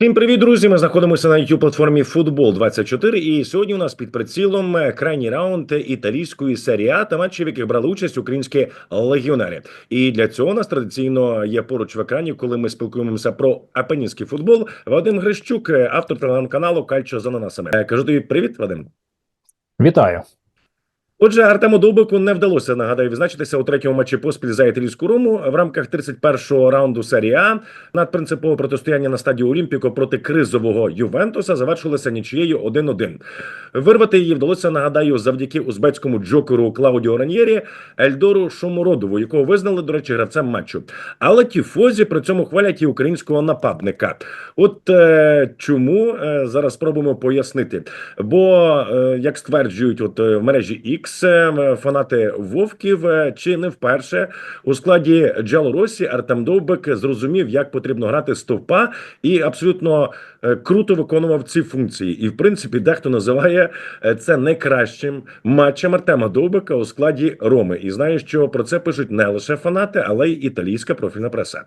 Всім привіт, друзі! Ми знаходимося на youtube платформі Футбол 24 І сьогодні у нас під прицілом е, крайній раунд італійської серії А та матчі, в яких брали участь українські легіонери. І для цього у нас традиційно є поруч в екрані, коли ми спілкуємося про апенінський футбол. Вадим Грищук, е, автор телеграм-каналу Кальчо з ананасами. Е, Кажу тобі привіт, Вадим. Вітаю. Отже, Артему Довбику не вдалося нагадаю відзначитися у третьому матчі поспіль за італійську рому в рамках 31-го раунду серії А. Надпринципове протистояння на стадії Олімпіко проти кризового Ювентуса завершилося нічією 1-1. Вирвати її вдалося, нагадаю, завдяки узбецькому джокеру Клаудіо Раньєрі Ельдору Шомородову, якого визнали, до речі, гравцем матчу. Але тіфозі при цьому хвалять і українського нападника. От е, чому е, зараз спробуємо пояснити. Бо, е, як стверджують, от е, в мережі X е, фанати Вовків, е, чи не вперше у складі Джалоросі Артем Довбик зрозумів, як потрібно грати стовпа, і абсолютно е, круто виконував ці функції. І в принципі, дехто називає це найкращим матчем Артема Довбика у складі Роми. І знаю, що про це пишуть не лише фанати, але й італійська профільна преса.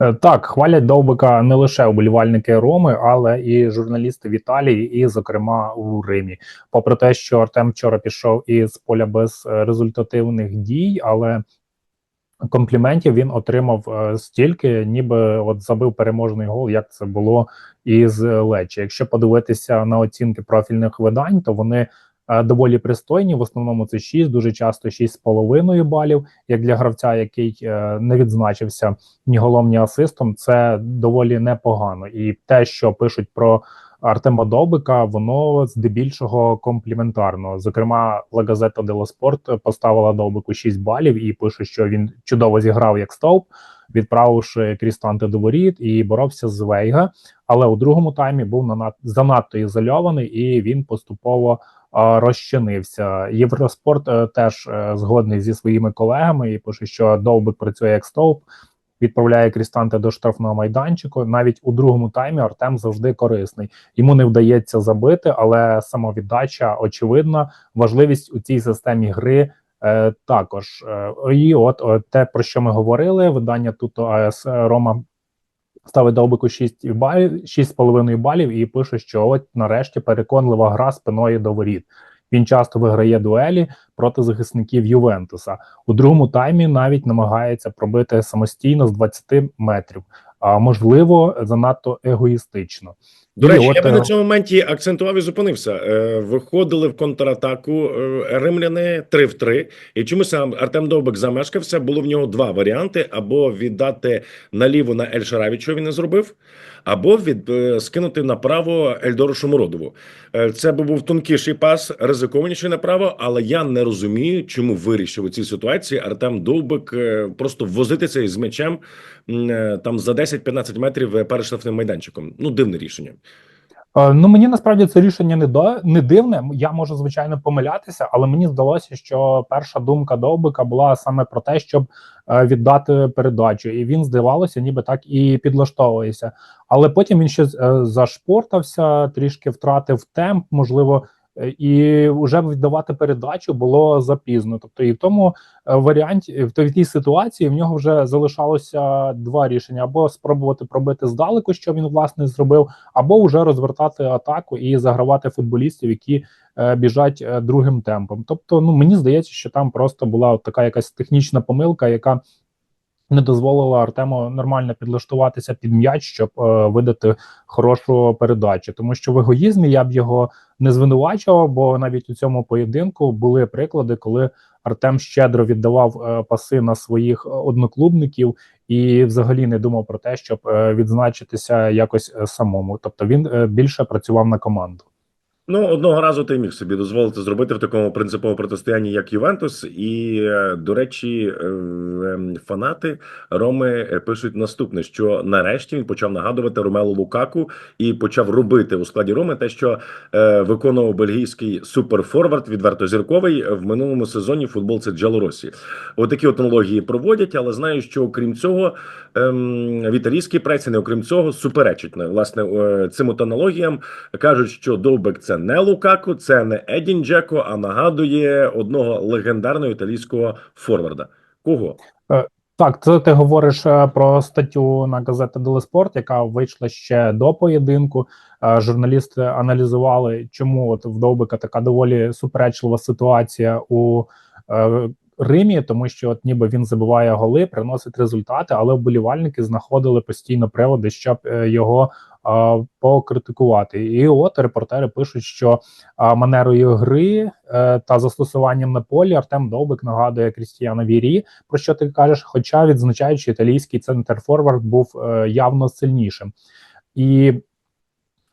Е, Так, хвалять Довбика не лише уболівальники Роми, але і журналісти в Італії, і, зокрема, у Римі. Попри те, що Артем вчора пішов із поля без е, результативних дій, але компліментів він отримав е, стільки, ніби от забив переможний гол, як це було із Лечі. Якщо подивитися на оцінки профільних видань, то вони доволі пристойні. В основному це 6, дуже часто 6,5 балів. Як для гравця, який е, не відзначився ні голом, ні асистом, це доволі непогано. І те, що пишуть про Артема Довбика, воно здебільшого компліментарно. Зокрема, dello Sport поставила Довбику 6 балів і пише, що він чудово зіграв як стовп, відправивши Крістанте до воріт і боровся з Вейга. Але у другому таймі був нана- занадто ізольований і він поступово розчинився. Євроспорт е, теж е, згодний зі своїми колегами і пише, що Довбик працює як стовп. Відправляє Крістанте до штрафного майданчику. Навіть у другому таймі Артем завжди корисний. Йому не вдається забити, але самовіддача очевидна. Важливість у цій системі гри е, також. Е, і от, е, те, про що ми говорили, видання тут АС Рома ставить довбику 6 балів, 6,5 балів і пише, що от нарешті переконлива гра спиною до воріт. Він часто виграє дуелі проти захисників Ювентуса. У другому таймі навіть намагається пробити самостійно з 20 метрів, а можливо, занадто егоїстично. До речі, от, я би е, на цьому моменті акцентував і зупинився. Е, Виходили в контратаку е, римляни 3 в 3. І чомусь сам Артем Довбик замешкався. Було в нього два варіанти: або віддати наліво на Ель Шараві, що він не зробив, або від е, скинути направо Ельдору Шумородову. Е, Це би був тонкіший пас, ризикованіший направо. Але я не розумію, чому вирішив у цій ситуації Артем Довбик е, просто возитися із м'ячем е, там за 10-15 метрів е, перед штрафним майданчиком. Ну, дивне рішення. Е, Ну мені насправді це рішення не до не дивне. Я можу звичайно помилятися, але мені здалося, що перша думка Довбика була саме про те, щоб е, віддати передачу, і він здавалося, ніби так і підлаштовується. Але потім він ще е, зашпортався, трішки втратив темп, можливо. Е, І вже віддавати передачу було запізно. Тобто, і в тому е, варіанті, в тій- ситуації в нього вже залишалося два рішення: або спробувати пробити здалеку, що він власне зробив, або вже розвертати атаку і загравати футболістів, які е, біжать другим темпом. Тобто, ну мені здається, що там просто була от така якась технічна помилка, яка не дозволила Артему нормально підлаштуватися під м'яч, щоб е, видати хорошу передачу. Тому що в егоїзмі я б його не звинувачував, бо навіть у цьому поєдинку були приклади, коли Артем щедро віддавав е, паси на своїх е, одноклубників і взагалі не думав про те, щоб е, відзначитися якось е, самому. Тобто він е, більше працював на команду. Ну, одного разу ти міг собі дозволити зробити в такому принциповому протистоянні, як Ювентус. І, е, до речі, е, ем, фанати Роми е, пишуть наступне: що нарешті він почав нагадувати Ромелу Лукаку і почав робити у складі Роми те, що виконував бельгійський суперфорвард, відверто зірковий в минулому сезоні в футболці Джалоросі. Отакі от аналогії проводять, але знаю, що окрім цього, ем, в італійській пресі, не окрім цього, суперечить власне цим от аналогіям. Кажуть, що Довбек це не Лукаку, це не Едін Джеко, а нагадує одного легендарного італійського форварда. Кого? Так, це ти говориш е, про статтю на газеті Делеспорт, яка вийшла ще до поєдинку. Е, Журналісти аналізували, чому от в Довбика така доволі суперечлива ситуація у е, Римі, тому що от ніби він забиває голи, приносить результати, але вболівальники знаходили постійно приводи, щоб е, його е, покритикувати. І от репортери пишуть, що а, манерою гри е, та застосуванням на полі Артем Довбик нагадує Крістіана Вірі, про що ти кажеш, хоча відзначають, що італійський центр Форвард був е, явно сильнішим. І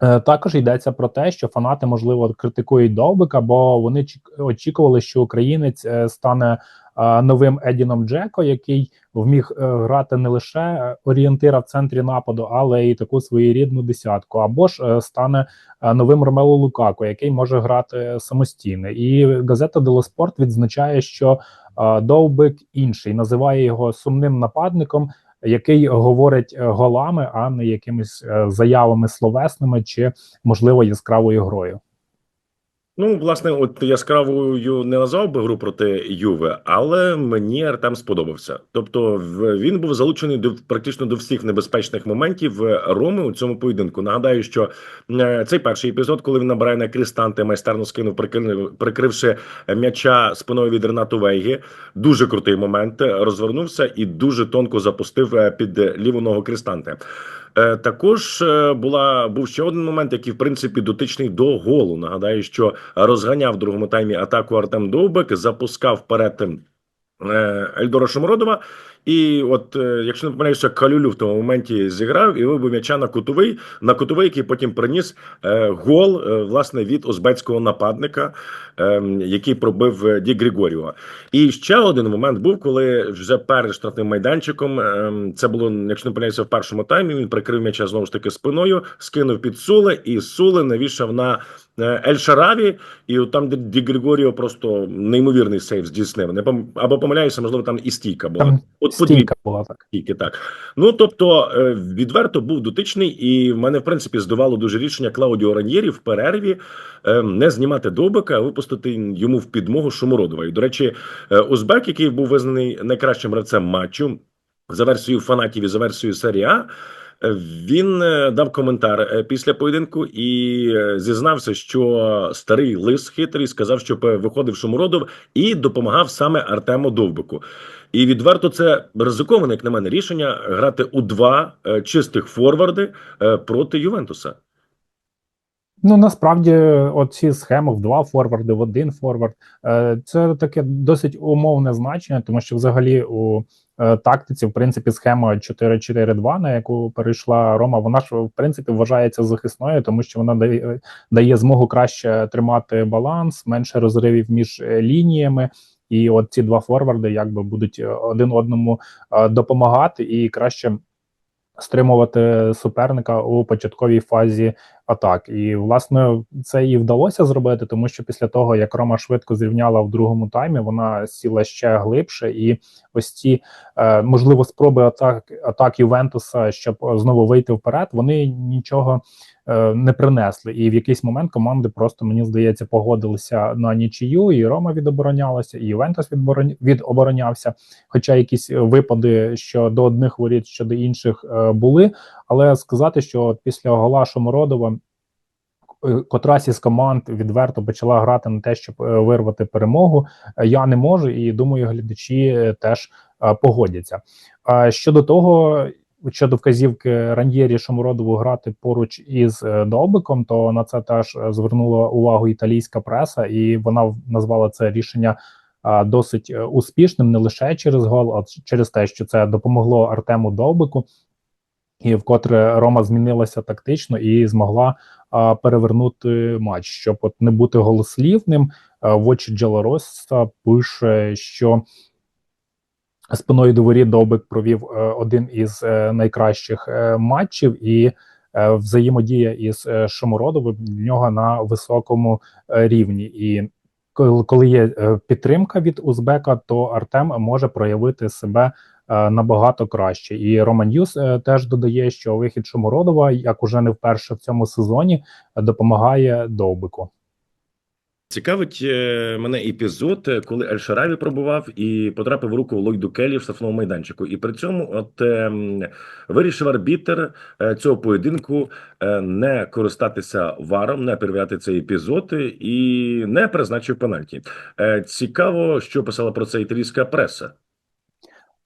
е, також йдеться про те, що фанати, можливо, критикують Довбика, бо вони очікували, що українець стане новим Едіном Джеко, який вміг е, грати не лише орієнтира в центрі нападу, але й таку своєрідну десятку, або ж е, стане е, новим Ромело Лукако, який може грати самостійно. І газета Дело Спорт відзначає, що Довбик інший називає його сумним нападником, який говорить голами, а не якимись заявами словесними чи можливо яскравою грою. Ну, власне, от яскравою не назвав би гру проти Юве, але мені Артем сподобався. Тобто, він був залучений до практично до всіх небезпечних моментів Роми у цьому поєдинку. Нагадаю, що е, цей перший епізод, коли він набирає на Крістанте, майстерно скинув, прикрив- прикривши м'яча спиною від Ренату Вейги. Дуже крутий момент. Розвернувся і дуже тонко запустив е, під ліву ногу Крістанте. Е, Також е, була був ще один момент, який в принципі дотичний до голу. Нагадаю, що розганяв в другому таймі атаку Артем Довбек, запускав вперед е, Ельдора Шомородова. І от, е, якщо не помиляюся, Калюлю в тому моменті зіграв і вибив м'яча на кутовий, на кутовий, який потім приніс е, гол е, власне від узбецького нападника, е, який пробив е, Ді Григоріо. І ще один момент був, коли вже перед штрафним майданчиком е, це було, якщо не помиляюся, в першому таймі. Він прикрив м'яча знову ж таки спиною, скинув під Суле, і Суле навішав на е, Ель Шараві. І от там, де Ді Григоріо просто неймовірний сейв здійснив. Не пом... або помиляюся, можливо, там і стійка була. Там От стійка була так. тільки так. Ну тобто, е, відверто був дотичний, і в мене в принципі здивало дуже рішення Клаудіо Раньєрі в перерві е, не знімати Довбика, а випустити йому в підмогу Шумородова. І до речі, е, Узбек, який був визнаний найкращим гравцем матчу за версією фанатів і за версією серії А. Він е, дав коментар е, після поєдинку і е, зізнався, що старий лис хитрий сказав, щоб е, виходив Шумородов і допомагав саме Артему Довбику. І відверто це ризиковане, як на мене, рішення грати у два чистих форварди проти Ювентуса. Ну насправді, оці схеми в два форварди, в один форвард, е, це таке досить умовне значення, тому що взагалі у е, тактиці, в принципі, схема 4-4-2, на яку перейшла Рома, вона ж в принципі вважається захисною, тому що вона дає, дає змогу краще тримати баланс, менше розривів між е, лініями. І от ці два форварди якби будуть один одному допомагати і краще стримувати суперника у початковій фазі атак. І власне це і вдалося зробити, тому що після того як Рома швидко зрівняла в другому таймі, вона сіла ще глибше, і ось ці е, можливо спроби атак атак Ювентуса, щоб знову вийти вперед, вони нічого не принесли. І в якийсь момент команди просто мені здається погодилися на нічию, і Рома відоборонялася, і Ювентус відоборонявся. Хоча якісь випади що до одних воріт, що до інших е, були. Але сказати, що після гола Шомородова е, котрась із команд відверто почала грати на те, щоб е, вирвати перемогу. е, Я не можу, і думаю, глядачі е, теж е, погодяться. Щодо того, щодо вказівки Раньєрі Шомородову грати поруч із е, Довбиком, то на це теж е, звернула увагу італійська преса, і вона назвала це рішення. Досить е, успішним не лише через гол, а через те, що це допомогло Артему Довбику, і вкотре Рома змінилася тактично і змогла а, перевернути матч, щоб от не бути голослівним. А, в очі Джелароса пише, що спиною до воріт Довбик провів е, один із е, найкращих е, матчів, і взаємодія із Шомородовим в нього на високому рівні. І коли є підтримка від Узбека, то Артем може проявити себе набагато краще. І Роман Юс теж додає, що вихід Шомородова, як уже не вперше в цьому сезоні, допомагає Довбику. Цікавить е, мене епізод, е, коли Ель Шараві пробував і потрапив в руку Ллойду Келлі в штрафному майданчику. І при цьому от е, вирішив арбітер е, цього поєдинку не користатися варом, не перевіряти цей епізод і не призначив пенальті. Е, Цікаво, що писала про це італійська преса.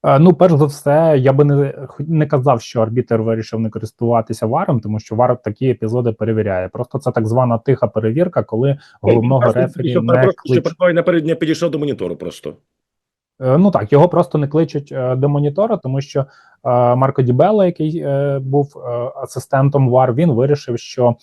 Е, Ну, перш за все, я би не, не казав, що арбітер вирішив не користуватися варом, тому що вар такі епізоди перевіряє. Просто це так звана тиха перевірка, коли головного рефері не що кличуть. перебуває не підійшов до монітору просто. Е, Ну так, його просто не кличуть е, до монітора, тому що Марко Дібелла, який був асистентом ВАР, він вирішив, що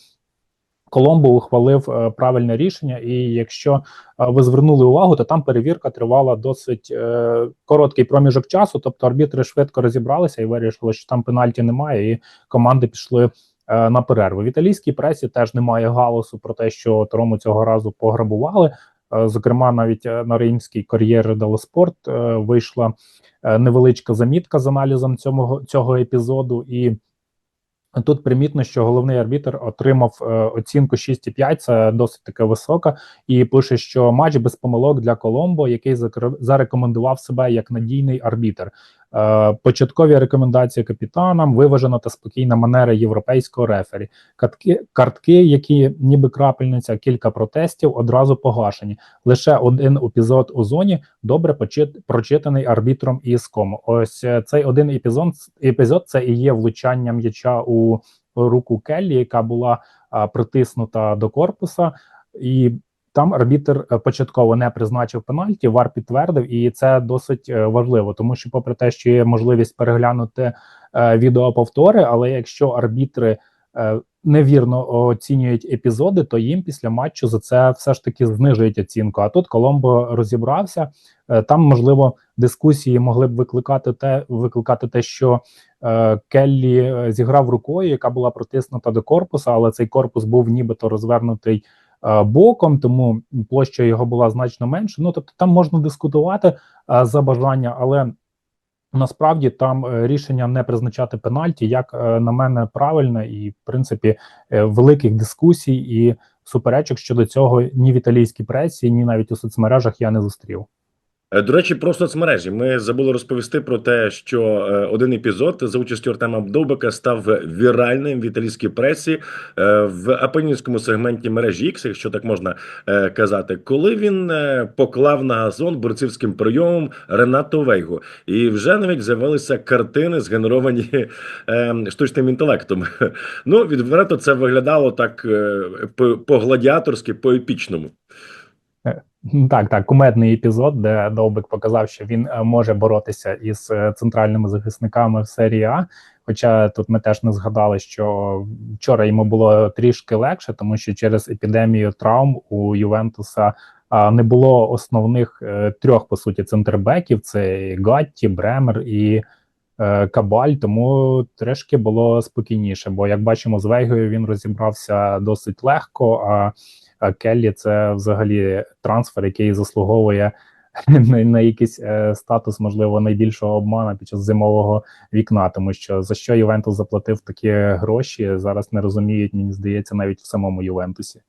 Коломбо ухвалив е, правильне рішення, і якщо е, ви звернули увагу, то там перевірка тривала досить е, короткий проміжок часу. Тобто арбітри швидко розібралися і вирішили, що там пенальті немає, і команди пішли на перерву. В італійській пресі теж немає галасу про те, що Рому цього разу пограбували. Зокрема, навіть на римській кар'єрі Дело Спорт вийшла невеличка замітка з аналізом цього, цього епізоду, і тут примітно, що головний арбітр отримав е, оцінку 6,5, це досить таке висока, і пише, що матч без помилок для Коломбо, який зарекомендував себе як надійний арбітр. Е, початкові рекомендації капітанам, виважена та спокійна манера європейського рефері. Картки, картки, які ніби крапельниця, кілька протестів одразу погашені. Лише один епізод у зоні добре почит, прочитаний арбітром із кому. Ось е, цей один епізод, епізод це і є влучання м'яча у руку Келлі, яка була а, притиснута до корпуса, і там арбітр е, початково не призначив пенальті. Вар підтвердив, і це досить е, важливо, тому що, попри те, що є можливість переглянути е, відеоповтори, але якщо арбітри невірно оцінюють епізоди, то їм після матчу за це все ж таки знижують оцінку. А тут Коломбо розібрався. Там можливо дискусії могли б викликати те, викликати те, що е, Келлі зіграв рукою, яка була протиснута до корпуса, але цей корпус був нібито розвернутий боком, тому площа його була значно менше. Ну тобто, там можна дискутувати е, за бажання, але насправді там е, рішення не призначати пенальті, як е, на мене, правильне, і в принципі е, великих дискусій і суперечок щодо цього ні в італійській пресі, ні навіть у соцмережах я не зустрів. Е, До речі, про соцмережі ми забули розповісти про те, що е, один епізод за участю Артема Довбика став віральним в італійській пресі е, в апенінському сегменті мережі X, якщо так можна казати, коли він поклав на газон борцівським прийомом Ренато Вейгу, і вже навіть з'явилися картини, згенеровані штучним інтелектом. Ну відверто це виглядало так по- по-гладіаторськи, по-епічному. Так, так, кумедний епізод, де Довбик показав, що він е, може боротися із е, центральними захисниками в серії А. Хоча тут ми теж не згадали, що вчора йому було трішки легше, тому що через епідемію травм у Ювентуса не було основних е, трьох по суті центрбеків: це Гатті, Бремер і Кабаль. Тому трішки було спокійніше. Бо як бачимо, з Вейгою він розібрався досить легко. А а Келлі це взагалі трансфер, який заслуговує на, на якийсь е, статус, можливо, найбільшого обмана під час зимового вікна, тому що за що Ювентус заплатив такі гроші, зараз не розуміють, мені здається, навіть в самому Ювентусі.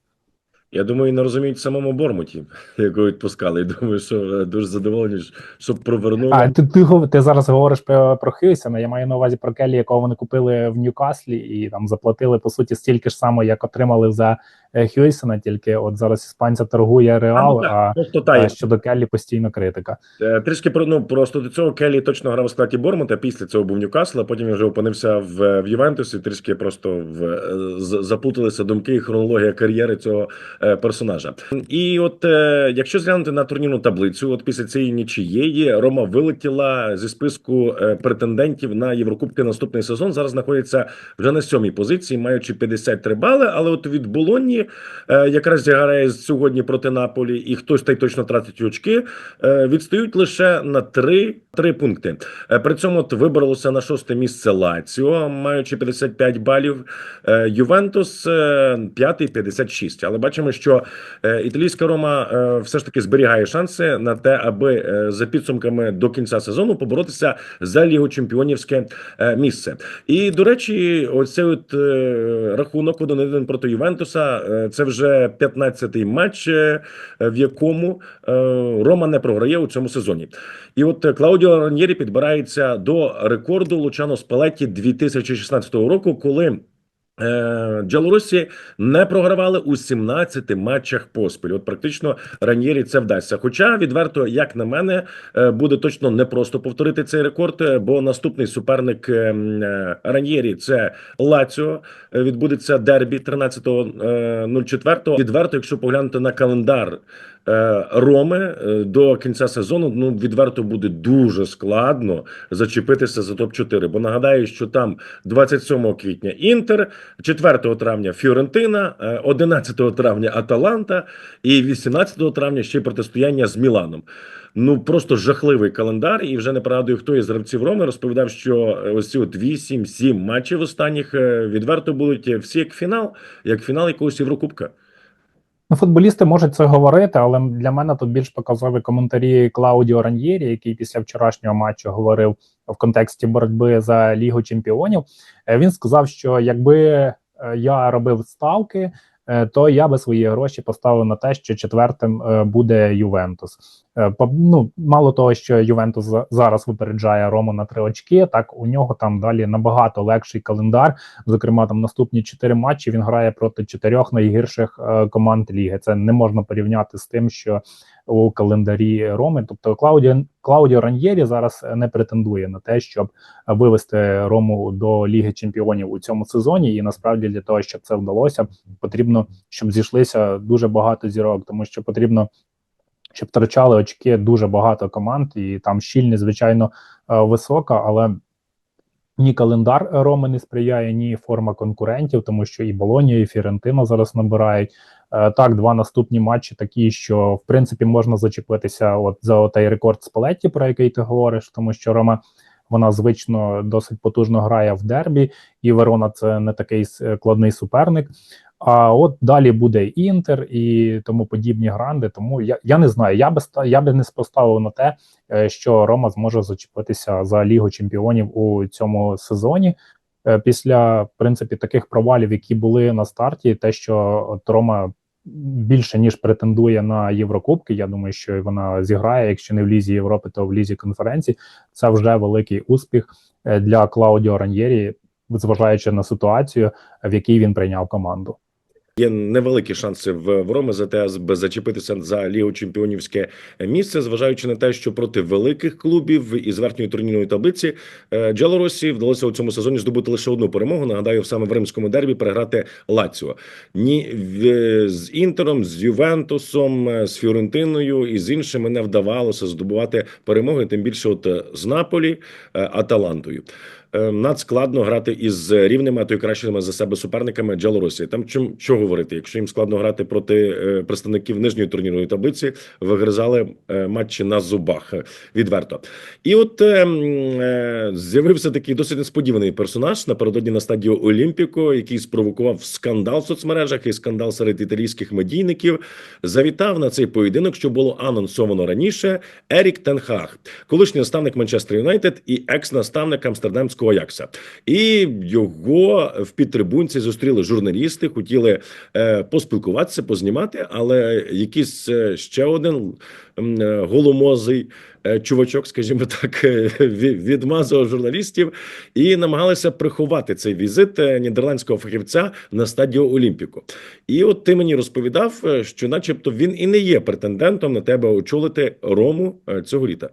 Я думаю, не розуміють в самому Бормуті, якого відпускали. І думаю, що е, дуже задоволені, щоб провернули. А ти, ти, ти зараз говориш про, про Хьюсона, Я маю на увазі про Келлі, якого вони купили в Ньюкаслі, і там заплатили по суті стільки ж само, як отримали за е, тільки от зараз іспанця торгує Реал. ну так, А, а та, щодо Келлі постійно критика. Е, Трішки про ну просто до цього Келлі точно грав у складі Бормута. Після цього був Ньюкасл, а потім він вже опинився в, в Ювентусі. Трішки просто в з- заплуталися думки і хронологія кар'єри цього персонажа. І от е, якщо зглянути на турнірну таблицю, от після цієї нічиєї Рома вилетіла зі списку е, претендентів на Єврокубки наступний сезон. Зараз знаходиться вже на сьомій позиції, маючи 53 бали. Але от від Болоні е, якраз грає сьогодні проти Наполі, і хтось та й точно тратить очки. е, Відстають лише на 3, 3 пункти. Е, При цьому от вибралося на шосте місце Лаціо, маючи 55 балів. Е, Ювентус е, п'ятий 56. Але бачимо, програми, що е, італійська Рома е, все ж таки зберігає шанси на те, аби е, за підсумками до кінця сезону поборотися за лігу чемпіонівське місце. І до речі, оцей от рахунок 1-1 проти Ювентуса. Це вже 15-й матч, в якому Рома не програє у цьому сезоні. І от Клаудіо Раньєрі підбирається до рекорду Лучано Спалетті 2016 року, коли. Е, Джалоросі не програвали у 17 матчах поспіль. От практично Раньєрі це вдасться. Хоча відверто, як на мене, е, буде точно непросто повторити цей рекорд, е, бо наступний суперник м, Раньєрі це Лаціо. Відбудеться дербі 13.04. Відверто, якщо поглянути на календар Роми е, до кінця сезону, ну відверто буде дуже складно зачепитися за топ 4 Бо нагадаю, що там 27 квітня Інтер, 4 травня Фіорентина, е, 11 травня Аталанта і 18 травня ще й протистояння з Міланом. Ну просто жахливий календар, і вже не пригадую, хто із гравців Роми розповідав, що е, ось ці от 8-7 матчів останніх е, відверто будуть всі як фінал, як фінал якогось Єврокубка. Ну, футболісти можуть це говорити, але для мене тут більш показові коментарі Клаудіо Раньєрі, який після вчорашнього матчу говорив в контексті боротьби за Лігу Чемпіонів. Е, Він сказав, що якби е, я робив ставки, е, то я би свої гроші поставив на те, що четвертим буде Ювентус. Е, Ну мало того, що Ювентус за- зараз випереджає Рому на три очки. Так у нього там далі набагато легший календар. Зокрема, там наступні чотири матчі він грає проти чотирьох найгірших е, команд ліги. Це не можна порівняти з тим, що у календарі Роми. Тобто Клаудіо Клаудіо Раньєрі зараз не претендує на те, щоб вивести Рому до Ліги Чемпіонів у цьому сезоні. І насправді для того, щоб це вдалося, потрібно, щоб зійшлися дуже багато зірок, тому що потрібно. Щоб втрачали очки дуже багато команд, і там щільність, звичайно, е, висока, але ні календар Роми не сприяє, ні форма конкурентів, тому що і Болонія, і Фірентино зараз набирають. Е, Так, два наступні матчі такі, що в принципі можна зачепитися от за той рекорд Спалетті, про який ти говориш, тому що Рома вона звично досить потужно грає в дербі, і Верона це не такий складний суперник. А от далі буде Інтер і тому подібні гранди. Тому я, я не знаю. Я би я би не поставив на те, е, що Рома зможе зачепитися за Лігу Чемпіонів у цьому сезоні. Е, Після в принципі таких провалів, які були на старті, те, що от Рома більше ніж претендує на Єврокубки. Я думаю, що вона зіграє, якщо не в лізі Європи, то в лізі конференції. Це вже великий успіх е, для Клаудіо Раньєрі, зважаючи на ситуацію, в якій він прийняв команду. Є невеликі шанси в, Роми аби зачепитися за лігу чемпіонівське місце, зважаючи на те, що проти великих клубів із верхньої турнірної таблиці е, Джалоросі вдалося у цьому сезоні здобути лише одну перемогу. Нагадаю, саме в римському дербі переграти Лаціо. Ні з Інтером, з Ювентусом, е, з Фіорентиною і з іншими не вдавалося здобувати перемоги. Тим більше, от е, з Наполі, Аталантою. Е, Надскладно грати із рівними, а то й кращими за себе суперниками Джалоросі. Там чим що говорити? Якщо їм складно грати проти е, представників нижньої турнірної таблиці, вигризали е, матчі на зубах відверто. І от з'явився такий досить несподіваний персонаж напередодні на стадію Олімпіко, який спровокував скандал в соцмережах і скандал серед італійських медійників. Завітав на цей поєдинок, що було анонсовано раніше. Ерік Тенхаг, колишній наставник Манчестер Юнайтед і екс-наставник Амстердамського Аякса. І його в підтрибунці зустріли журналісти, хотіли е, поспілкуватися, познімати, але якийсь е, ще один е, голомозий чувачок, скажімо так, відмазував журналістів і намагалися приховати цей візит нідерландського фахівця на стадію Олімпіку. І от ти мені розповідав, що, начебто, він і не є претендентом на тебе очолити Рому цього літа.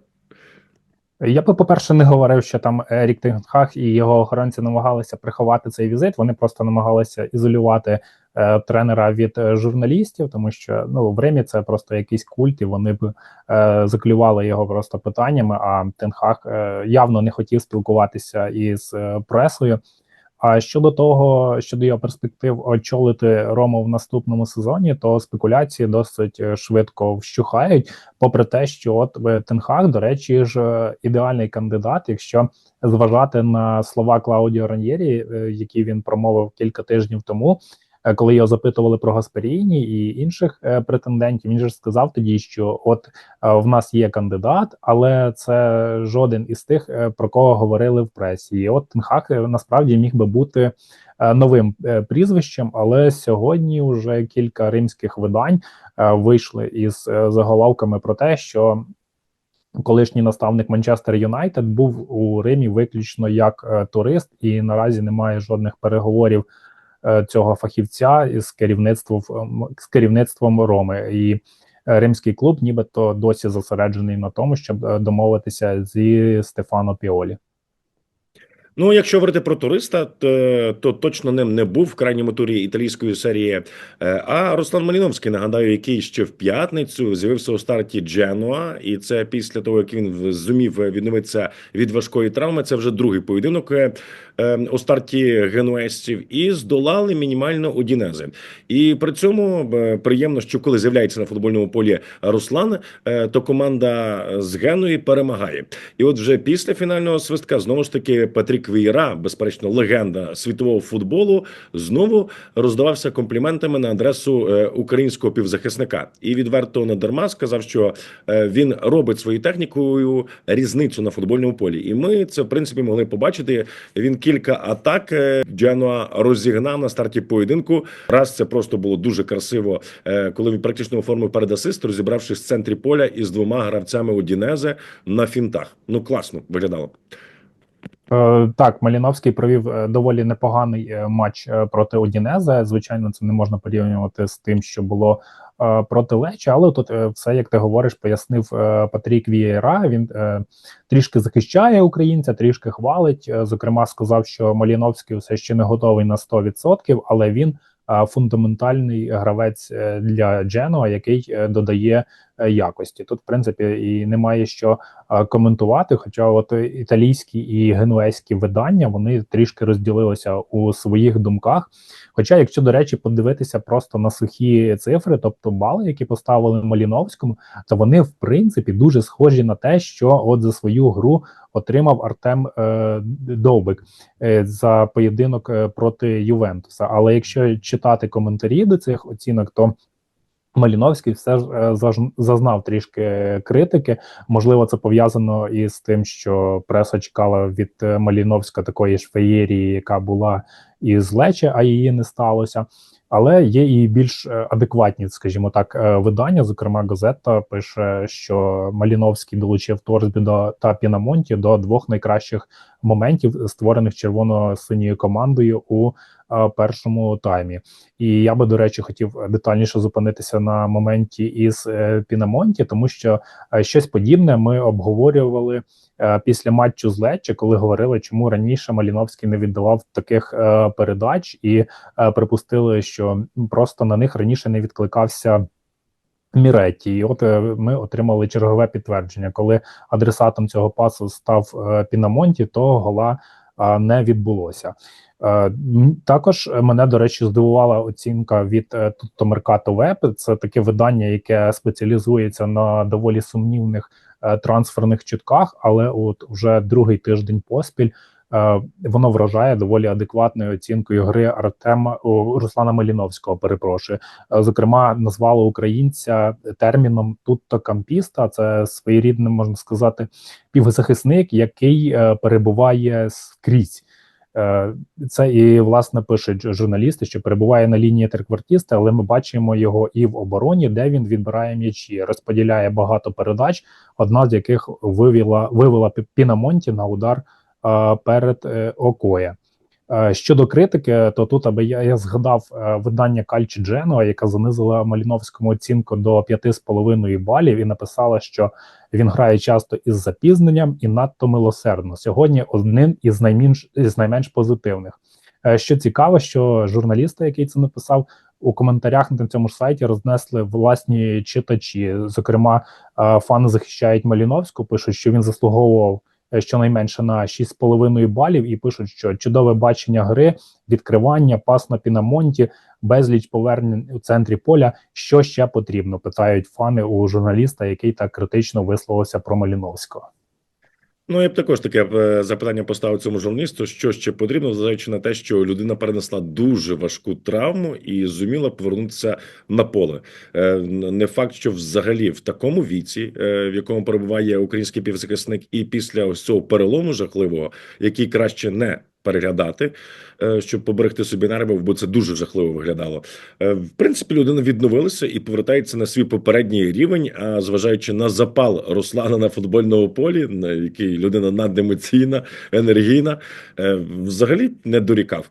Я би, по-перше, не говорив, що там Ерік Тенхаг і його охоронці намагалися приховати цей візит. Вони просто намагалися ізолювати е, тренера від е, журналістів, тому що ну в Римі це просто якийсь культ, і вони б е, заклювали його просто питаннями. А Тенхаг е, явно не хотів спілкуватися із е, пресою. А щодо того, щодо його перспектив очолити Рому в наступному сезоні, то спекуляції досить е, швидко вщухають. Попри те, що от е, Тенхаг, до речі, ж е, ідеальний кандидат, якщо зважати на слова Клаудіо Раньєрі, які він промовив кілька тижнів тому. Е, коли його запитували про Гасперіні і інших е, претендентів, він же сказав тоді, що от е, в нас є кандидат, але це жоден із тих, про кого говорили в пресі. І от Тенхак насправді міг би бути новим прізвищем, але сьогодні вже кілька римських видань вийшли із заголовками про те, що колишній наставник Манчестер Юнайтед був у Римі виключно як турист, і наразі немає жодних переговорів цього фахівця із керівництвом з керівництвом Роми. І е, римський клуб, нібито досі зосереджений на тому, щоб е, домовитися зі Стефано Піолі. Ну, якщо говорити про туриста, то, то точно ним не був в крайньому турі італійської серії. Е, А Руслан Маліновський, нагадаю, який ще в п'ятницю з'явився у старті Дженуа, і це після того, як він зумів відновитися від важкої травми. Це вже другий поєдинок е, е, у старті генуезців, і здолали мінімально Удінези. І при цьому приємно, що коли з'являється на футбольному полі Руслан, е, то команда з Генуї перемагає. І от вже після фінального свистка знову ж таки Патрік Вієра, безперечно, легенда світового футболу, знову роздавався компліментами на адресу е, українського півзахисника. І відверто не дарма сказав, що е, він робить своєю технікою різницю на футбольному полі. І ми це в принципі могли побачити. Він кілька атак е, Дженуа розігнав на старті поєдинку. Раз це просто було дуже красиво, коли він практично оформив передасист, розібравшись в центрі поля із двома гравцями Удінезе на фінтах. Ну класно виглядало. Е, Так, Маліновський провів е, доволі непоганий е, матч проти Одінезе. Звичайно, це не можна порівнювати з тим, що було проти Леча, але тут все, як ти говориш, пояснив Патрік Вієра. Він трішки захищає українця, трішки хвалить. Зокрема, сказав, що Маліновський все ще не готовий на 100%, але він фундаментальний гравець для Дженуа, який додає якості. Тут, в принципі, і немає що е, коментувати. Хоча, от е, італійські і генуезькі видання вони трішки розділилися у своїх думках. Хоча, якщо до речі, подивитися просто на сухі цифри, тобто бали, які поставили Маліновському, то вони в принципі дуже схожі на те, що от за свою гру отримав Артем е, Довбик е, за поєдинок е, проти Ювентуса. Але якщо читати коментарі до цих оцінок, то Маліновський все ж е, зазнав трішки критики. Можливо, це пов'язано із тим, що преса чекала від е, Маліновська такої ж феєрії, яка була із Лече, а її не сталося. Але є і більш е, адекватні, скажімо так, видання. Зокрема, газета пише, що Маліновський долучив Торсбі до та Пінамонті до двох найкращих моментів, створених червоно-синьою командою у першому таймі. І я би, до речі, хотів детальніше зупинитися на моменті із е, Пінамонті, тому що е, щось подібне ми обговорювали е, після матчу з Лечче, коли говорили, чому раніше Маліновський не віддавав таких е, передач, і е, припустили, що просто на них раніше не відкликався. Міретті, і от е, ми отримали чергове підтвердження. Коли адресатом цього пасу став е, Пінамонті, то гола е, не відбулося. Е, Також мене, до речі, здивувала оцінка від е, Mercato Web. Це таке видання, яке спеціалізується на доволі сумнівних е, трансферних чутках, але от вже другий тиждень поспіль. Воно вражає доволі адекватною оцінкою гри Артема Руслана Маліновського. Перепрошую, зокрема, назвали українця терміном тутто кампіста. Це своєрідним можна сказати півзахисник, який перебуває скрізь. Е, Це і власне пишуть журналісти, що перебуває на лінії триквартіста, але ми бачимо його і в обороні, де він відбирає м'ячі, розподіляє багато передач. Одна з яких вивела вивела Пі- Пінамонті на удар е, перед е, Окоя. Е, Щодо критики, то тут аби я, я згадав е, видання Кальчі Дженуа, яка занизила Маліновському оцінку до 5,5 балів і написала, що він грає часто із запізненням і надто милосердно. Сьогодні одним із найменш із найменш позитивних. Е, Що цікаво, що журналісти, який це написав, у коментарях на цьому ж сайті рознесли власні читачі. Зокрема, фани захищають Маліновську, пишуть, що він заслуговував щонайменше на 6,5 балів, і пишуть, що чудове бачення гри, відкривання, пас на пінамонті, безліч повернень у центрі поля. Що ще потрібно? Питають фани у журналіста, який так критично висловився про Маліновського. Ну, я б також таке е, запитання поставив цьому журналісту, що ще потрібно, зважаючи на те, що людина перенесла дуже важку травму і зуміла повернутися на поле. Е, Не факт, що взагалі в такому віці, е, в якому перебуває український півзахисник, і після ось цього перелому жахливого, який краще не переглядати, е, щоб поберегти собі нерви, бо це дуже жахливо виглядало. Е, В принципі, людина відновилася і повертається на свій попередній рівень. А зважаючи на запал Руслана на футбольному полі, на який людина надемоційна, енергійна, е, взагалі не дорікав.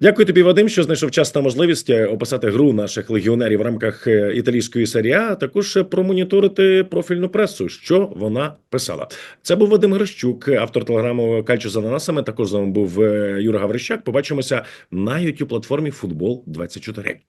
Дякую тобі, Вадим, що знайшов час та можливість е, описати гру наших легіонерів в рамках е, італійської серії, А, також е, промоніторити профільну пресу, що вона писала. Це був Вадим Грищук, автор телеграму Кальчо за ананасами. Також з вами був Юра Гаврищак. Побачимося на youtube платформі Футбол 24